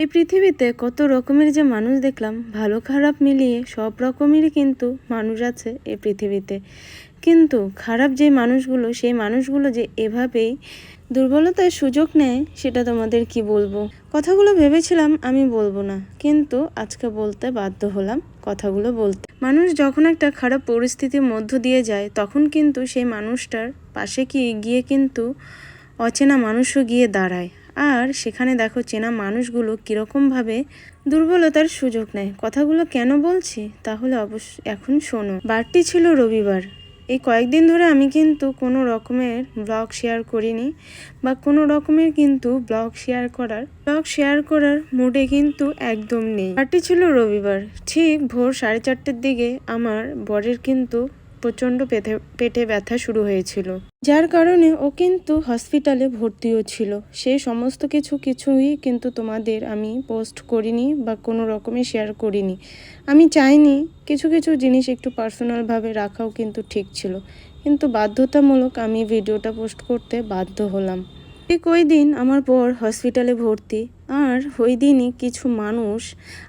এই পৃথিবীতে কত রকমের যে মানুষ দেখলাম, ভালো খারাপ মিলিয়ে সব রকমেরই কিন্তু মানুষ আছে এই পৃথিবীতে। কিন্তু খারাপ যে মানুষগুলো, সেই মানুষগুলো যে এভাবেই দুর্বলতার সুযোগ নেয়, সেটা তোমাদের কি বলব? কথাগুলো ভেবেছিলাম আমি বলব না, কিন্তু আজকে বলতে বাধ্য হলাম কথাগুলো বলতে। মানুষ যখন একটা খারাপ পরিস্থিতির মধ্য দিয়ে যায়, তখন কিন্তু সেই মানুষটার পাশে কি গিয়ে কিন্তু অচেনা মানুষও গিয়ে দাঁড়ায়। আর সেখানে দেখো চেনা মানুষগুলো কীরকমভাবে দুর্বলতার সুযোগ নেয়। কথাগুলো কেন বলছি? তাহলে অবশ্য এখন শোনো। বারটি ছিল রবিবার। এই কয়েকদিন ধরে আমি কিন্তু কোনো রকমের ব্লগ শেয়ার করিনি বা কোনো রকমের কিন্তু ব্লগ শেয়ার করার, ব্লগ শেয়ার করার মুডে কিন্তু একদম নেই। বারটি ছিল রবিবার। ঠিক ভোর সাড়ে চারটের দিকে আমার বরের কিন্তু প্রচণ্ড পেটে পেটে ব্যথা শুরু হয়েছিল। যার কারণে ও কিন্তু হসপিটালে ভর্তিও ছিল। সেই সমস্ত কিছু কিছুই কিন্তু তোমাদের আমি পোস্ট করিনি বা কোনো রকমে শেয়ার করিনি। আমি চাইনি কিছু কিছু জিনিস একটু পার্সোনালভাবে রাখাও কিন্তু ঠিক ছিল। কিন্তু বাধ্যতামূলক আমি ভিডিওটা পোস্ট করতে বাধ্য হলাম। ঠিক ওই দিন আমার বর হসপিটালে ভর্তি। আর ওই দিনই কিছু মানুষ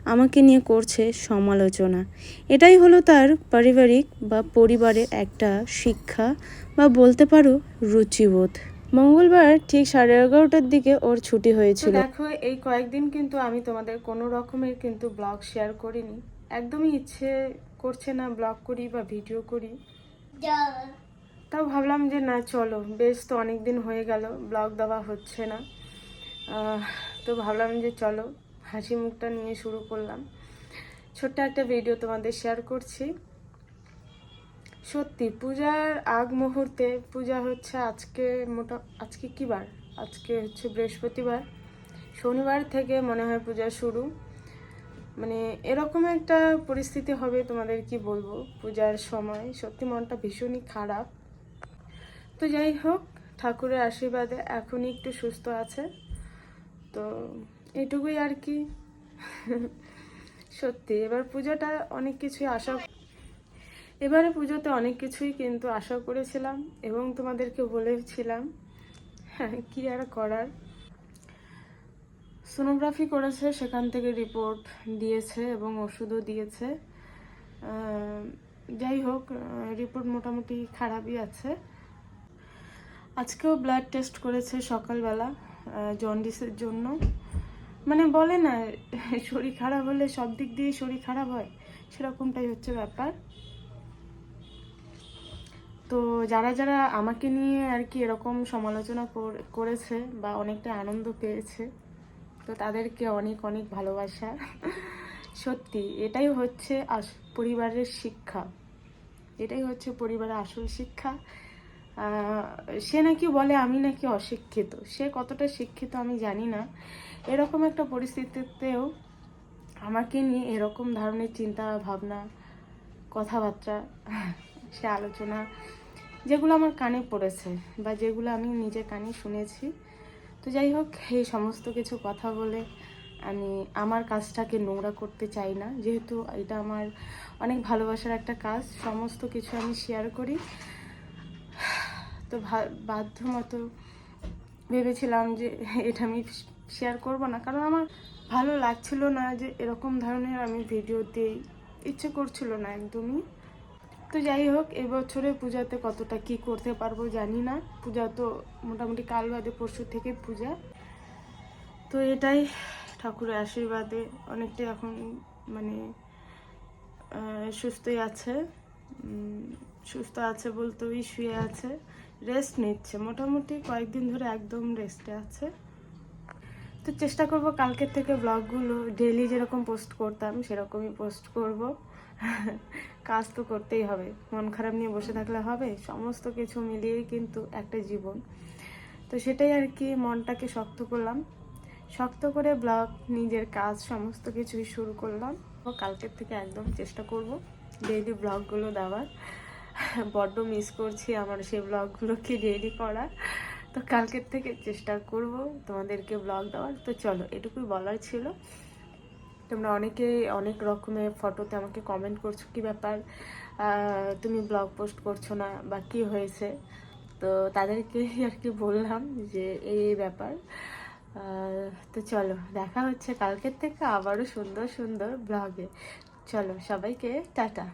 আমাকে নিয়ে করছে সমালোচনা। এটাই হলো তার পারিবারিক বা পরিবারের একটা শিক্ষা বা বলতে পারো রুচিবোধ। মঙ্গলবার ঠিক সাড়ে এগারোটার দিকে ওর ছুটি হয়েছিল। দেখো এই কয়েকদিন কিন্তু আমি তোমাদের কোনো রকমের কিন্তু ব্লগ শেয়ার করিনি। একদমই ইচ্ছে করছে না ব্লগ করি বা ভিডিও করি। তাও ভাবলাম যে না চলো। বেশ তো অনেক দিন হয়ে গেল ব্লগ দেওয়া হচ্ছে না। তো ভাবলাম যে চলো, হাসি মুখটা নিয়ে শুরু করলাম। ছোট্ট একটা ভিডিও তোমাদের শেয়ার করছি। সত্যি, পূজার আগ মুহূর্তে, পূজা হচ্ছে আজকে মোটা, আজকে কি বার? আজকে হচ্ছে বৃহস্পতিবার। শনিবার থেকে মনে হয় পূজা শুরু। মানে এরকম একটা পরিস্থিতি হবে তোমাদের কি বলব? পূজার সময় সত্যি মনটা ভীষণই খারাপ। তো যাই হোক, ঠাকুরের আশীর্বাদে এখনই একটু সুস্থ আছে। তো এটুকুই আর কি। সত্যি, এবার পুজোটা অনেক কিছুই আশা এবারে পুজোতে অনেক কিছুই কিন্তু আশা করেছিলাম এবং তোমাদেরকে বলেছিলাম। হ্যাঁ কি আর করার? সোনোগ্রাফি করেছে, সেখান থেকে রিপোর্ট দিয়েছে এবং ওষুধও দিয়েছে। যাই হোক রিপোর্ট মোটামুটি খারাপই আছে। আজকেও ব্লাড টেস্ট করেছে সকালবেলা। জন্ডিসের জন্য। মানে বলে না, শরীর খারাপ হলে সব দিক দিয়ে শরীর খারাপ হয়, সেরকমটাই হচ্ছে ব্যাপার। তো যারা যারা আমাকে নিয়ে আর কি এরকম সমালোচনা কর- করেছে বা অনেকটা আনন্দ পেয়েছে, তো তাদেরকে অনেক অনেক ভালোবাসা। সত্যি, এটাই হচ্ছে পরিবারের শিক্ষা। এটাই হচ্ছে পরিবারের আসল শিক্ষা। সে নাকি বলে আমি নাকি অশিক্ষিত। সে কতটা শিক্ষিত আমি জানি না। এরকম একটা পরিস্থিতিতেও আমাকে নিয়ে এরকম ধরনের চিন্তা ভাবনা, কথাবার্তা, সে আলোচনা, যেগুলো আমার কানে পড়েছে বা যেগুলো আমি নিজে কানে শুনেছি। তো যাই হোক, এই সমস্ত কিছু কথা বলে আমি আমার কাজটাকে নোংরা করতে চাই না। যেহেতু এটা আমার অনেক ভালোবাসার একটা কাজ, সমস্ত কিছু আমি শেয়ার করি। তো বাধ্য মতো ভেবেছিলাম যে এটা আমি শেয়ার করব না। কারণ আমার ভালো লাগছিল না যে এরকম ধরনের আমি ভিডিও দিই। ইচ্ছে করছিল না একদমই। তো যাই হোক এবছরে পূজাতে কতটা কি করতে পারব জানি না। পূজা তো মোটামুটি কাল বাদে পরশু থেকে পূজা। তো এটাই ঠাকুরের আশীর্বাদে অনেকটাই এখন মানে সুস্থই আছে। সুস্থ আছে বলতে ওই শুয়ে আছে। রেস্ট নিচ্ছে। মোটামুটি কয়েকদিন ধরে একদম রেস্টে আছে। তো চেষ্টা করব কালকের থেকে ব্লগগুলো ডেলি যেরকম পোস্ট করতাম, সেরকমই পোস্ট করব। কাজ তো করতেই হবে। মন খারাপ নিয়ে বসে থাকলে হবে। সমস্ত কিছু মিলিয়েই কিন্তু একটা জীবন। তো সেটাই আর কি, মনটাকে শক্ত করলাম। শক্ত করে ব্লগ নিজের কাজ, সমস্ত কিছুই শুরু করলাম। ও কালকের থেকে একদম চেষ্টা করব ডেইলি ব্লগগুলো দেওয়ার। বড্ড মিস করছি আমার সেই ব্লগগুলোকে রেডি করা। তো কালকের থেকে চেষ্টা করব তোমাদেরকে ব্লগ দেওয়ার। তো চলো, এটুকুই বলার ছিল। তোমরা অনেকে অনেক রকমের ফটোতে আমাকে কমেন্ট করছ, কি ব্যাপার? তুমি ব্লগ পোস্ট করছ না বা কি হয়েছে? তো তাদেরকে আর কি বললাম যে, এই এই ব্যাপার তো চলো, দেখা হচ্ছে কালকের থেকে আবারও সুন্দর সুন্দর ব্লগে চলো, সবাইকে টাটা।